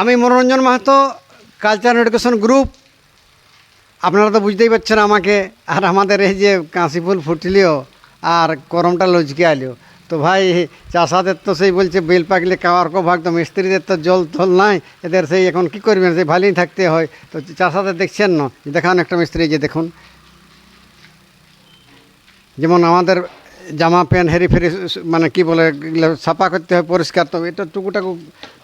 আমি Monoranjan Mahato culture education group আপনারা তো বুঝতেই পারছেন আমাকে, আর আমাদের এই যে কাশি ফুল ফুটলিও, আর করমটা লজকে আলিও তো ভাই, চাষাদের তো সেই বলছে, বেল পাকলে কাওয়ার কো ভাগ, তো মিস্ত্রিদের তো জল থল নাই, এদের সেই এখন কি করবেন, সেই ভালোই থাকতে হয়। তো চাষাদের দেখছেন না? দেখান একটা মিস্ত্রি যে দেখুন। যেমন আমাদের জামা প্যান্ট হেরি ফেরি মানে কি বলে সাফা করতে হয় পরিষ্কার তো এটা টুকুটাকু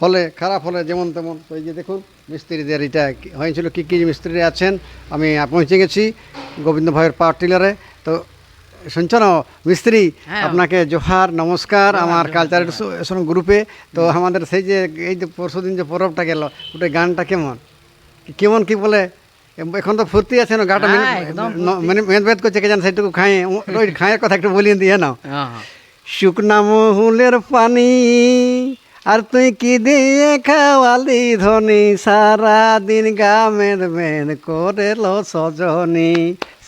হলে খারাপ হলে যেমন তেমন। তো এই যে দেখুন মিস্ত্রিদের এটা হয়েছিল কী কী মিস্ত্রি আছেন আমি পৌঁছে গেছি গোবিন্দ ভাইয়ের পাওয়ার টিলারে। তো শুনছ না মিস্ত্রি হ্যাঁ। আপনাকে জোহার নমস্কার আমার কালচার এসোসিয়েশন গ্রুপে তো আমাদের সেই যে এই যে পরশু দিন যে পরবটা গেল ওটা গানটা কেমন? কেমন কি বলে? এখন তো ফুর্তি আছে না গাটা হ্যাঁ, মানে মেদ করছে কে জান সেটুকু খায় ওই খায়ের কথা একটু বলিয়ে দিয়ে নাও। হ্যাঁ হ্যাঁ। শুকনা মহুলের পানি আর তুই কি দিয়ে খাওয়ালি ধনি? সারা দিন গা মেদ মেদ করে লো সজনি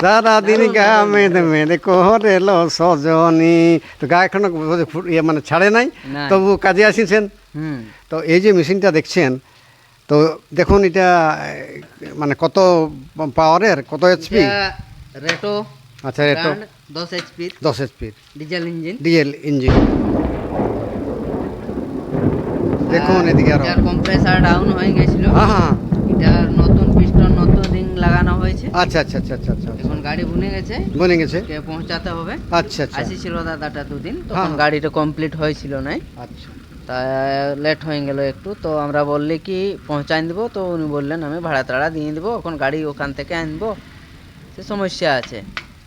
সারা দিন গা মেদ মেদ করে লো সজনি। তো গা এখনও ইয়ে মানে ছাড়ে নাই। নাই। তবু কাজে আসিছেন। তো এই যে মেশিনটা দেখছেন তো দেখুন এটা মানে কত পাওয়ারের কত এইচপি এটা রেটো আচ্ছা এটা ব্র্যান্ড দশ এইচপির দশ এইচপির ডিজেল ইঞ্জিন ডিজেল ইঞ্জিন দেখুন এদিকে আর। কম্প্রেসার ডাউন হয়ে গেছিল। হ্যাঁ হ্যাঁ। এটার নতুন পিস্টন নতুন রিং লাগানো হয়েছে। আচ্ছা আচ্ছা আচ্ছা আচ্ছা আচ্ছা। এখন গাড়ি বুনে গেছে। বুনে গেছে। কে পৌঁছাতে হবে। আচ্ছা আচ্ছা। আসিছিল দাদাটা দুদিন হ্যাঁ, তখন হ্যাঁ। গাড়িটা কমপ্লিট হয়েছিল নাই। আচ্ছা। তা লেট হয়ে গেল একটু। তো আমরা বললি কি পৌঁছাই দেবো? তো উনি বললেন আমি ভাড়া তাড়া দিয়ে দেবো এখন গাড়ি ওখান থেকে আনব। সে সমস্যা আছে।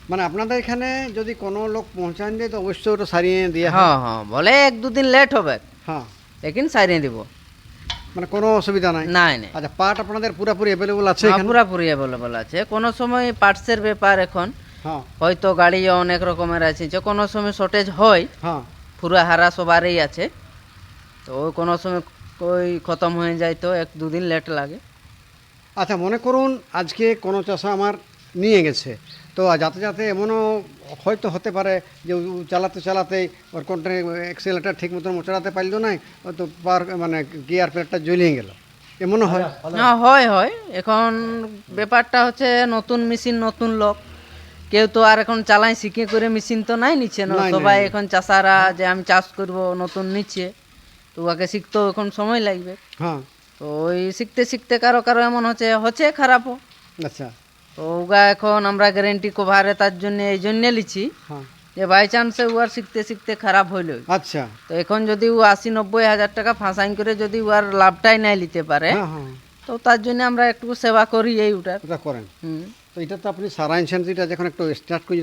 মানে আপনাদের এখানে যদি কোনো লোক পৌঁছান দেয় তো অবশ্যই ওটা সারিয়ে দিয়ে হ্যাঁ। হ্যাঁ বলে এক দুদিন লেট হবে। হ্যাঁ। লেকিন সারিয়ে দিব। মানে কোনো অসুবিধা নাই? নাই নাই। আচ্ছা পার্ট আপনাদের পুরোপুরি অ্যাভেলেবল আছে হ্যাঁ, এখানে? পুরাপুরি অ্যাভেলেবল আছে। কোনো সময় পার্টসের ব্যাপার এখন। হ্যাঁ। হয়তো গাড়ি অনেক রকমের আছে। যে কোনো সময় শর্টেজ হয় হ্যাঁ। পুরা হারা সবারই আছে। তো কোনো সময় ওই খতম হয়ে যায় তো এক দুদিন লেট লাগে। আচ্ছা মনে করুন আজকে কোনো চাষা আমার নিয়ে গেছে। তো যাতে যাতে এমনও হয়তো হতে পারে যে চালাতে চালাতে ওর কোনটা এক্সেলটা ঠিক মতন চালাতে পারল না তো পার মানে গিয়ার প্লেটটা জ্বলিয়ে গেল। এমনও হয়? না হয় হয়। এখন ব্যাপারটা হচ্ছে নতুন মেশিন নতুন লোক। কেউ তো আর এখন চালাই শিখে করে মেশিন তো নাই নিচ্ছে না? সবাই এখন চাষারা যে আমি চাষ করব নতুন নিচ্ছে। তো ওকে শিখতেও এখন সময় লাগবে। হ্যাঁ। তো ওই শিখতে শিখতে কারও কারও এমন হচ্ছে হচ্ছে খারাপও। আচ্ছা। তো ওগা এখন আমরা গ্যারেন্টি কভারে তার জন্য এই জন্যে লিছি হ্যাঁ। যে বাই চান্সে উয়ার শিখতে শিখতে খারাপ হইল। আচ্ছা। তো এখন যদি ও আশি নব্বই হাজার টাকা ফাঁসাইন করে যদি উয়ার লাভটাই নাই নিতে পারে হ্যাঁ হ্যাঁ। তো তার জন্য আমরা একটু সেবা করি এই ওটার ওটা করেন। হুম। তো এটা তো আপনি সারা ইনসেন্সিটা যখন একটু স্টার্ট করে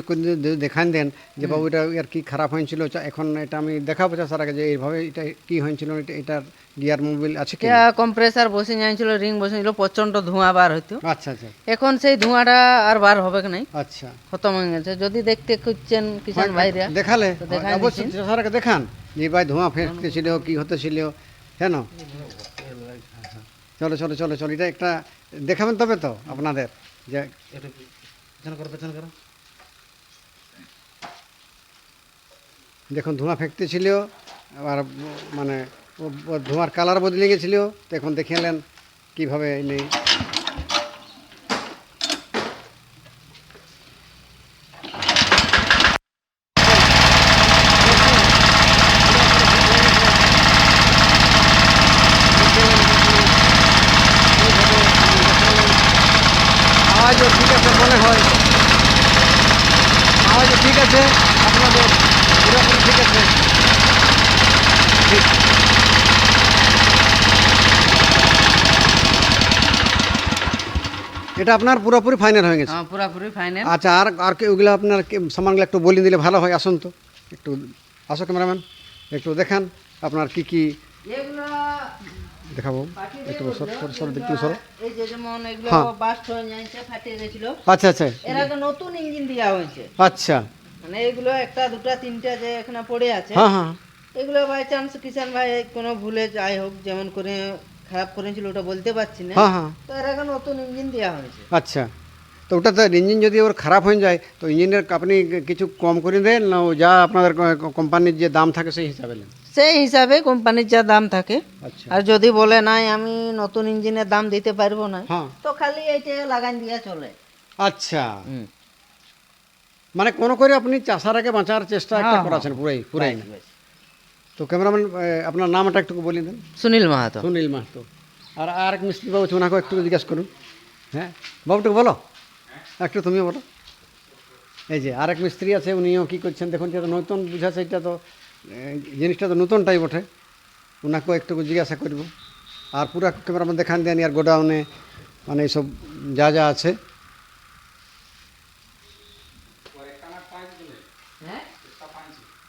দেখান দেন যে বাবু এটা আর কি খারাপ হয়েছিল এখন এটা আমি দেখাবো সারাকে যে এইভাবে এটা কি হয়েছিল এটা এটার গিয়ার মোবিল আছে কি? কম্প্রেসার বসে যাইছিল রিং বসে ছিল প্রচণ্ড ধোঁয়া বার হইতো। আচ্ছা আচ্ছা। এখন সেই ধোঁয়াটা আর বার হবে কি নাই? আচ্ছা। খতম হয়ে গেছে। যদি দেখতে খুঁজছেন কিষান ভাইরা দেখালে। অবশ্যই সারাকে দেখান। যে ভাই ধোঁয়া ফেঁকতেছিল কি হতেছিল কেন? চলো চলো চলো চলো এটা একটা দেখাবেন তবে তো আপনাদের। যে দেখুন ধোঁয়া ফেঁকতে ছিল আর মানে ধোঁয়ার কালার বদলে গেছিল তো এখন দেখে এলেন কীভাবে নেই আওয়াজও ঠিক আছে মনে হয় আওয়াজও ঠিক আছে আপনাদের পুরোপুরি ঠিক আছে। ঠিক। এটা আপনার পুরোপুরি ফাইনাল হয়ে গেছে? হ্যাঁ পুরাপুরি ফাইনাল আচ্ছা আর আর ওগুলো আপনার সামানগুলো একটু বলে দিলে ভালো হয় আসুন তো। একটু আসো ক্যামেরাম্যান একটু দেখান আপনার কি কি দেখাবো। একটু সর সর সর দেখতে সর। এই যে যেমন এগুলো হ্যাঁ। বাস্ট হয়ে যাচ্ছে ফাটিয়ে গেছিল আচ্ছা আচ্ছা। এর আগে নতুন ইঞ্জিন দেওয়া হয়েছে। আচ্ছা। মানে এগুলো একটা দুটা তিনটা যে এখানে পড়ে আছে হ্যাঁ হ্যাঁ। এগুলো বাই চান্স কিষান ভাই কোনো ভুলে যাই হোক যেমন করে খারাপ করেছিল ওটা বলতে পারছি না। হ্যাঁ হ্যাঁ। তো এর এখন নতুন ইঞ্জিন দেওয়া হয়েছে। আচ্ছা। তো ওটা তো ইঞ্জিন যদি ওর খারাপ হয়ে যায় তো ইঞ্জিনের আপনি কিছু কম করে দেন না যা আপনাদের কোম্পানির যে দাম থাকে সেই হিসাবে নেন? সেই হিসাবে কোম্পানির যা দাম থাকে। আচ্ছা। আর যদি বলে নাই আমি নতুন ইঞ্জিনের দাম দিতে পারব না তো খালি এইটা লাগাই দিয়া চলে। আচ্ছা। মানে কোনো করে আপনি চাষারাকে বাঁচার চেষ্টা একটা হ্যাঁ, করাছেন পুরাই পুরাই। তো ক্যামেরাম্যান আপনার নামটা একটু বলে দেন। সুনীল মাহাতো। সুনীল মাহাতো। আর আর এক মিস্ত্রি বাবু ওনাকে একটু জিজ্ঞাসা করুন। হ্যাঁ? বাবুটুকু বলো। একটু তুমিও বলো। এই যে আরেক মিস্ত্রি আছে উনিও কী করছেন? দেখুন যেটা নতুন বুঝাচ্ছে এটা তো জিনিসটা তো নতুনটাই বটে ওনাকেও একটু জিজ্ঞাসা করব। আর পুরা ক্যামেরাম্যান দেখান দেন আর গোডাউনে মানে এইসব যা যা আছে হ্যাঁ কি না এই তো আনি দিলে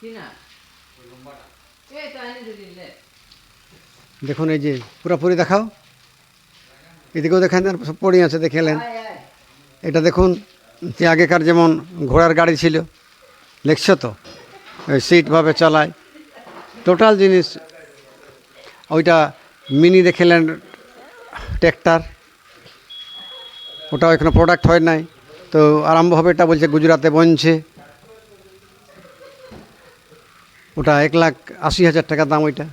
দেখুন এই যে পুরাপুরি দেখাও। এদিকেও দেখেন দেন সব পড়ে আছে দেখেলেন। এটা দেখুন যে আগেকার যেমন ঘোড়ার গাড়ি ছিল। দেখছ তো? ওই সিটভাবে চালায়। টোটাল জিনিস ওইটা মিনি দেখেলেন ট্র্যাক্টর ওটাও এখনও প্রোডাক্ট হয় নাই। তো আরম্ভ হবে এটা বলছে গুজরাটে বনছে। ওটা এক লাখ আশি হাজার টাকা দাম ওইটা।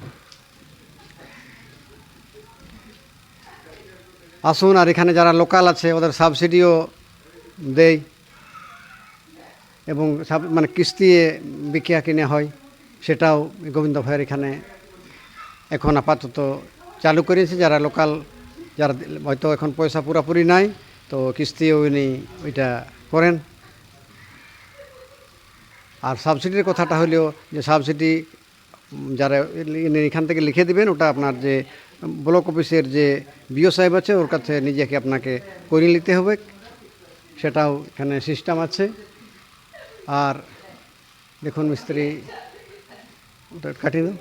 আসুন আর এখানে যারা লোকাল আছে, ওদের সাবসিডিও দেয় এবং সাব মানে কিস্তি বিকিয়া কিনে হয়, সেটাও গোবিন্দ ভাইয়ের এখানে এখন আপাতত চালু করেছে। যারা লোকাল, যারা হয়তো এখন পয়সা পুরাপুরি নাই, তো কিস্তিও উনি ওইটা করেন। আর সাবসিডির কথাটা হলেও যে সাবসিডি যারা এখান থেকে লিখে দিবেন, ওটা আপনার যে ব্লক অফিসের যে বিও সাহেব আছে, ওর কাছে নিজেকে আপনাকে করে নিতে হবে। সেটাও এখানে সিস্টেম আছে। আর দেখুন মিস্ত্রি, ওটা কাটিয়ে দাও।